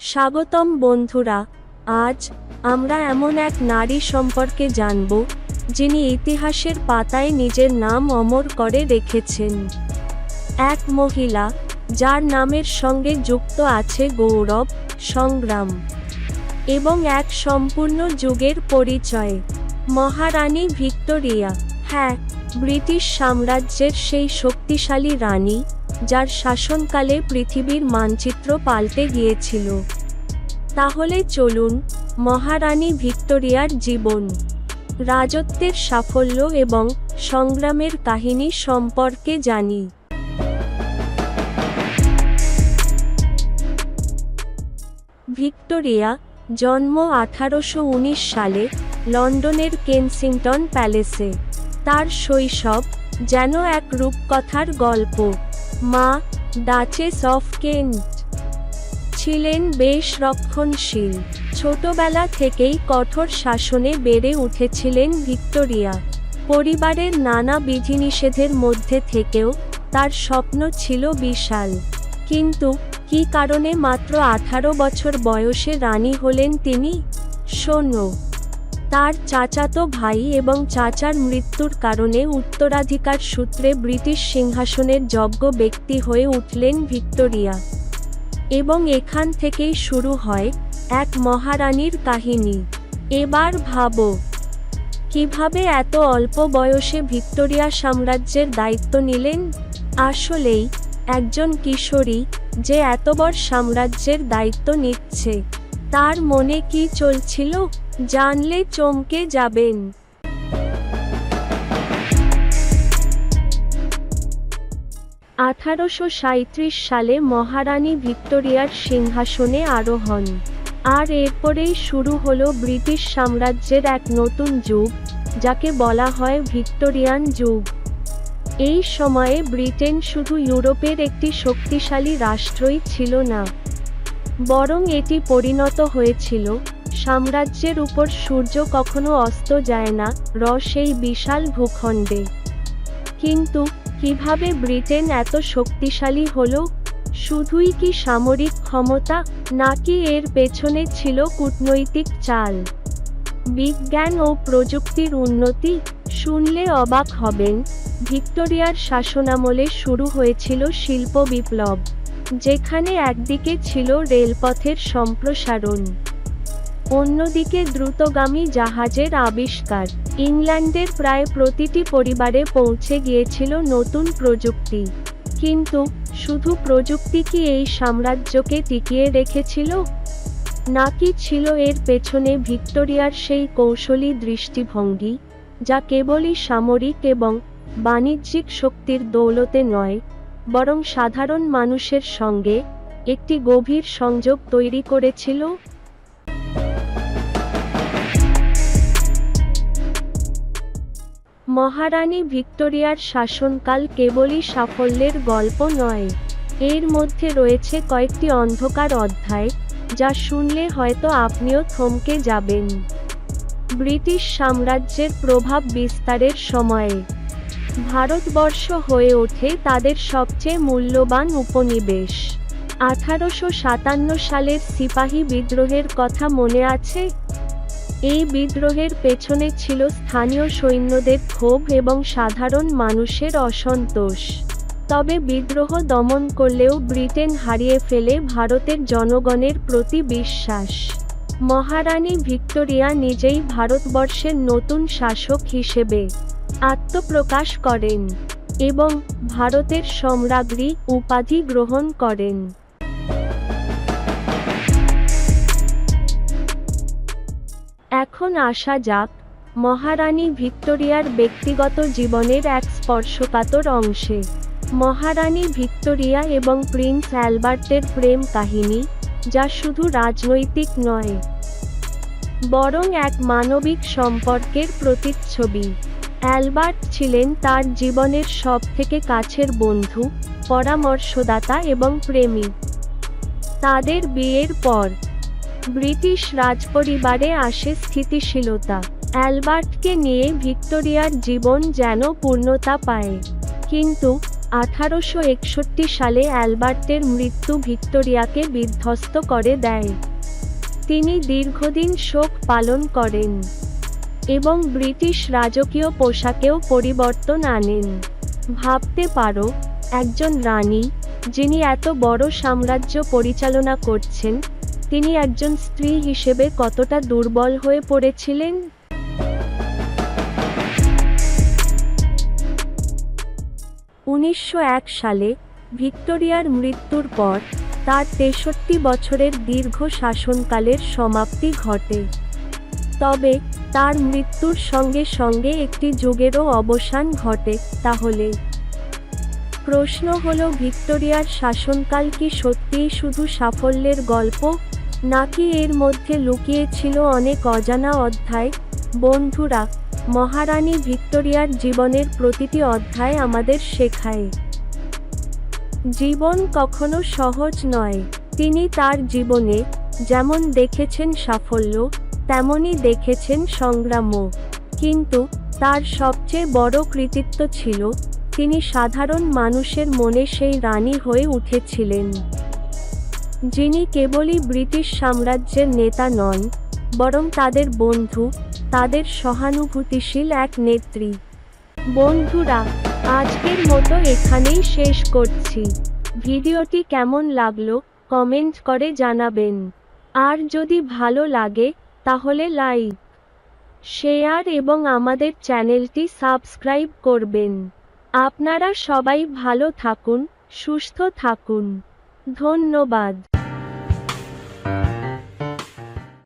স্বাগতম বন্ধুরা, আজ আমরা এমন এক নারী সম্পর্কে জানব, যিনি ইতিহাসের পাতায় নিজের নাম অমর করে রেখেছেন। এক মহিলা, যার নামের সঙ্গে যুক্ত আছে গৌরব, সংগ্রাম এবং এক সম্পূর্ণ যুগের পরিচয়। মহারানী ভিক্টোরিয়া হ্যাঁ ব্রিটিশ সাম্রাজ্যের সেই শক্তিশালী রানী যার শাসনকালে পৃথিবীর মানচিত্র পাল্টে গিয়েছিল। তাহলে চলুন, মহারানী ভিক্টোরিয়ার জীবন, রাজত্বের সাফল্য এবং সংগ্রামের কাহিনী সম্পর্কে জানি। ভিক্টোরিয়া জন্ম আঠারোশো উনিশ সালে লন্ডনের কেনসিংটন প্যালেসে। তার শৈশব যেন এক রূপকথার গল্প। মা ডাচেস অফ কেন্ট ছিলেন বেশ রক্ষণশীল। ছোটবেলা থেকেই কঠোর শাসনে বেড়ে উঠেছিলেন ভিক্টোরিয়া। পরিবারের নানা বিধিনিষেধের মধ্যে থেকেও তার স্বপ্ন ছিল বিশাল। কিন্তু কী কারণে মাত্র আঠারো বছর বয়সে রানী হলেন তিনি? শোনো। তার চাচাতো ভাই এবং চাচার মৃত্যুর কারণে উত্তরাধিকার সূত্রে ব্রিটিশ সিংহাসনের যোগ্য ব্যক্তি হয়ে উঠলেন ভিক্টোরিয়া। এবং এখান থেকেই শুরু হয় এক মহারানীর কাহিনী। এবার ভাবো, কীভাবে এত অল্প বয়সে ভিক্টোরিয়া সাম্রাজ্যের দায়িত্ব নিলেন? আসলেই, একজন কিশোরী যে এত বড় সাম্রাজ্যের দায়িত্ব নিচ্ছে। তার মনে কি চলছিল, জানলে চমকে যাবেন। আঠারোশো সাঁইত্রিশ সালে মহারানী ভিক্টোরিয়ার সিংহাসনে আরোহণ, আর এরপরেই শুরু হলো ব্রিটিশ সাম্রাজ্যের এক নতুন যুগ, যাকে বলা হয় ভিক্টোরিয়ান যুগ। এই সময়ে ব্রিটেন শুধু ইউরোপের একটি শক্তিশালী রাষ্ট্রই ছিল না বরং এটি পরিণত হয়েছিল। সাম্রাজ্যের উপর সূর্য কখনো অস্ত যায় না, র সেই বিশাল ভূখণ্ডে। কিন্তু, কীভাবে ব্রিটেন এত শক্তিশালী হলো? শুধুই কি সামরিক ক্ষমতা, নাকি এর পেছনে ছিল কূটনৈতিক চাল? বিজ্ঞান ও প্রযুক্তির উন্নতি, শুনলে অবাক হবেন। ভিক্টোরিয়ার শাসনামলে শুরু হয়েছিল শিল্প বিপ্লব। যেখানে একদিকে ছিল রেলপথের সম্প্রসারণ, অন্যদিকে দ্রুতগামী জাহাজের আবিষ্কার। ইংল্যান্ডের প্রায় প্রতিটি পরিবারে পৌঁছে গিয়েছিল নতুন প্রযুক্তি। কিন্তু, শুধু প্রযুক্তি কি এই সাম্রাজ্যকে টিকিয়ে রেখেছিল? নাকি ছিল এর পেছনে ভিক্টোরিয়ার সেই কৌশলী দৃষ্টিভঙ্গি, যা কেবলই সামরিক এবং বাণিজ্যিক শক্তির দৌলতে নয় বরং সাধারণ মানুষের সঙ্গে একটি গভীর সংযোগ তৈরি করেছিল। মহারানী ভিক্টোরিয়ার শাসনকাল কেবলই সাফল্যের গল্প নয়। এর মধ্যে রয়েছে কয়েকটি অন্ধকার অধ্যায়, যা শুনলে হয়তো আপনিও থমকে যাবেন। ব্রিটিশ সাম্রাজ্যের প্রভাব বিস্তারের সময়ে ভারতবর্ষ হয়ে ওঠে তাদের সবচেয়ে মূল্যবান উপনিবেশ। আঠারোশো সাতান্ন সালের সিপাহী বিদ্রোহের কথা মনে আছে? এই বিদ্রোহের পেছনে ছিল স্থানীয় সৈন্যদের ক্ষোভ এবং সাধারণ মানুষের অসন্তোষ। তবে বিদ্রোহ দমন করলেও ব্রিটেন হারিয়ে ফেলে ভারতের জনগণের প্রতি বিশ্বাস। মহারানী ভিক্টোরিয়া নিজেই ভারতবর্ষের নতুন শাসক হিসেবে আত্মপ্রকাশ করেন এবং ভারতের সম্রাজ্ঞী উপাধি গ্রহণ করেন। এখন আসা যাক মহারানী ভিক্টোরিয়ার ব্যক্তিগত জীবনের এক স্পর্শকাতর অংশে। মহারানী ভিক্টোরিয়া এবং প্রিন্স অ্যালবার্টের প্রেম কাহিনী, যা শুধু রাজনৈতিক নয়, বরং এক মানবিক সম্পর্কের প্রতিচ্ছবি। অ্যালবার্ট ছিলেন তার জীবনের সবথেকে কাছের বন্ধু, পরামর্শদাতা এবং প্রেমী। তাদের বিয়ের পর, ব্রিটিশ রাজপরিবারে আসে স্থিতিশীলতা। অ্যালবার্টকে নিয়ে ভিক্টোরিয়ার জীবন যেন পূর্ণতা পায়। কিন্তু, আঠারোশো একষট্টি সালে অ্যালবার্টের মৃত্যু ভিক্টোরিয়াকে বিধ্বস্ত করে দেয়। তিনি দীর্ঘদিন শোক পালন করেন। এবং ব্রিটিশ রাজকীয় পোশাকেও পরিবর্তন আনেন। ভাবতে পারো, একজন রানী, যিনি এত বড় সাম্রাজ্য পরিচালনা করছেন, তিনি একজন স্ত্রী হিসেবে কতটা দুর্বল হয়ে পড়েছিলেন? উনিশশো এক সালে, ভিক্টোরিয়ার মৃত্যুর পর, তার তেষট্টি বছরের দীর্ঘ শাসনকালের সমাপ্তি ঘটে। তবে তার মৃত্যুর সঙ্গে সঙ্গে একটি যুগেরও অবসান ঘটে, তাহলে? প্রশ্ন হল, ভিক্টোরিয়ার শাসনকাল কি সত্যিই শুধু সাফল্যের গল্প, নাকি এর মধ্যে লুকিয়ে ছিল অনেক অজানা অধ্যায়? বন্ধুরা, মহারানী ভিক্টোরিয়ার জীবনের প্রতিটি অধ্যায় আমাদের শেখায়। জীবন কখনো সহজ নয়, তিনি তার জীবনে যেমন দেখেছেন সাফল্য তেমনই দেখেছেন সংগ্রামও। কিন্তু তার সবচেয়ে বড় কৃতিত্ব ছিল, তিনি সাধারণ মানুষের মনে সেই রানী হয়ে উঠেছিলেন। যিনি কেবলই ব্রিটিশ সাম্রাজ্যের নেতা নন, বরং তাদের বন্ধু, তাদের সহানুভূতিশীল এক নেত্রী। বন্ধুরা, আজকের মতো এখানেই শেষ করছি। ভিডিওটি কেমন লাগল, কমেন্ট করে জানাবেন। আর যদি ভালো লাগে তাহলে লাইক, শেয়ার এবং আমাদের চ্যানেলটি সাবস্ক্রাইব করবেন। আপনারা সবাই ভালো থাকুন, সুস্থ থাকুন। ধন্যবাদ।